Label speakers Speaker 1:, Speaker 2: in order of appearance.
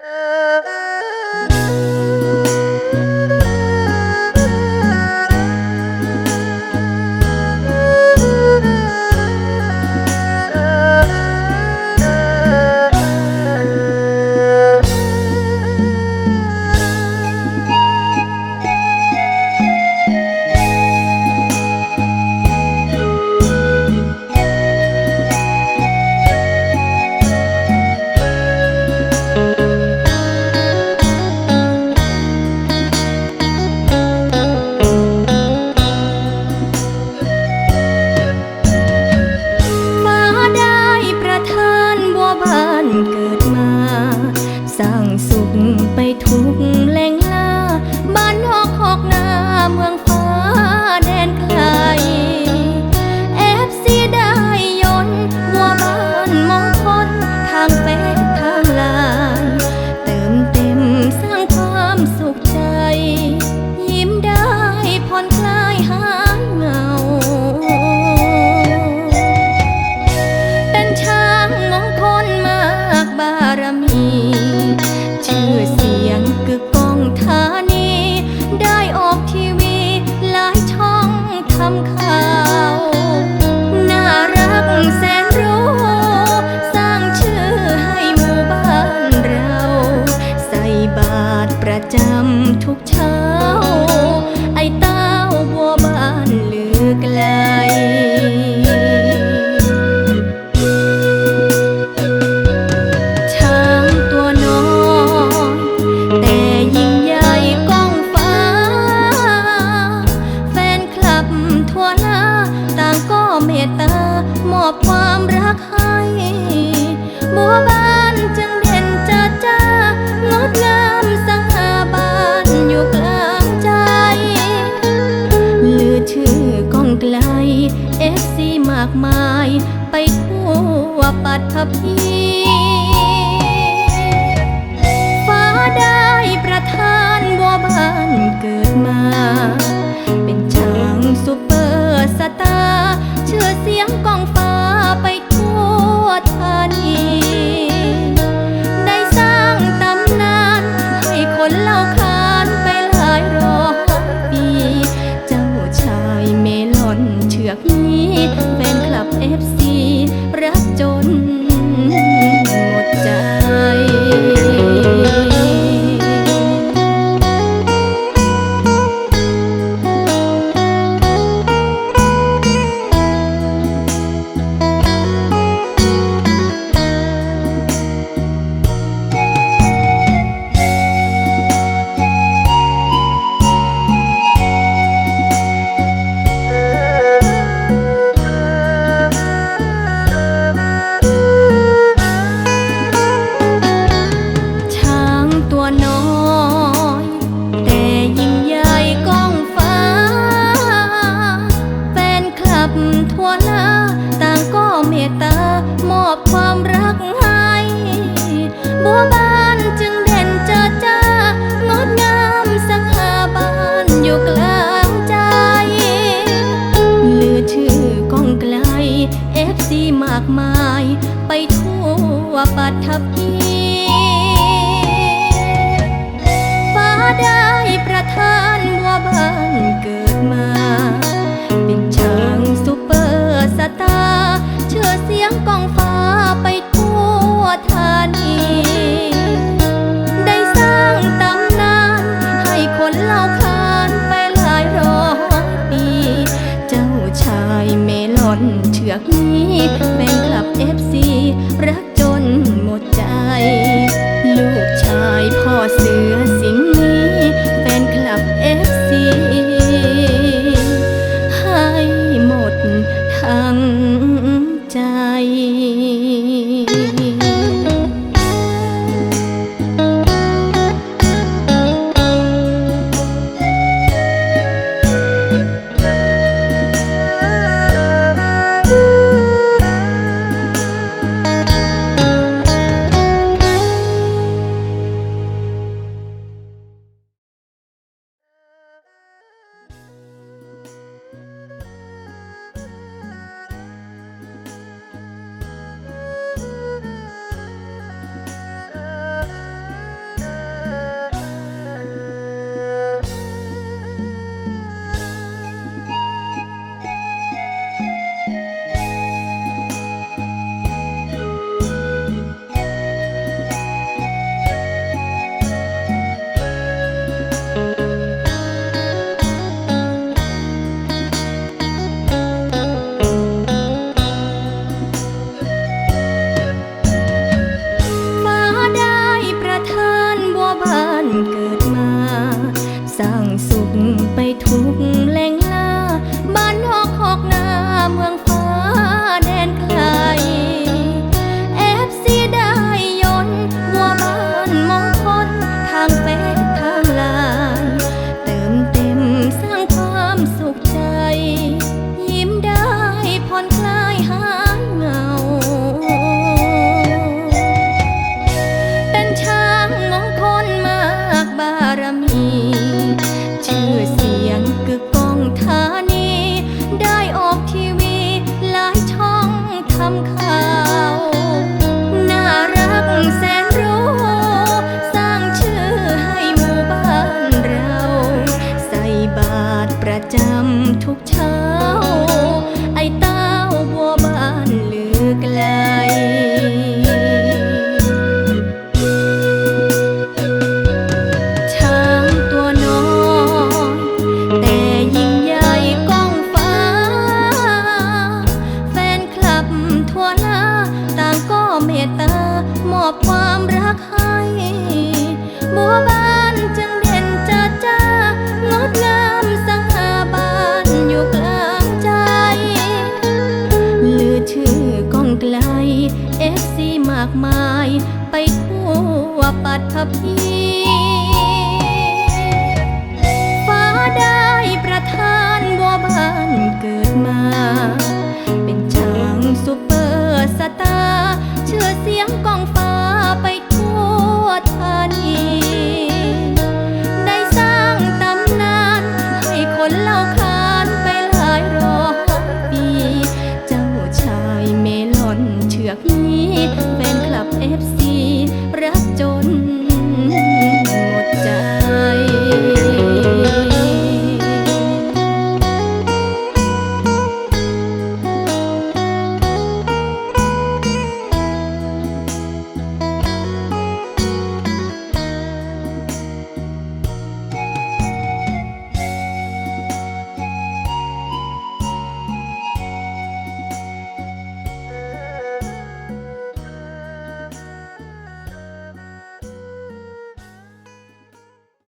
Speaker 1: Uh... างสุขไปทุกแหล่งลาบ้านนอกหอกนาเมือง จำทุกเช้า ไอ้เต้าบัวบ้านลือไกลช้างตัวน้อยแต่ยิงใหญ่กองฟ้า แฟนคลับทั่วหนาต่างก็เมตตามอบความรักให้ บัวบ้านจึงเด่นจ้าจ้างดงามัดทัพีฟ้าได้ประทานบัวบานเกิด want no.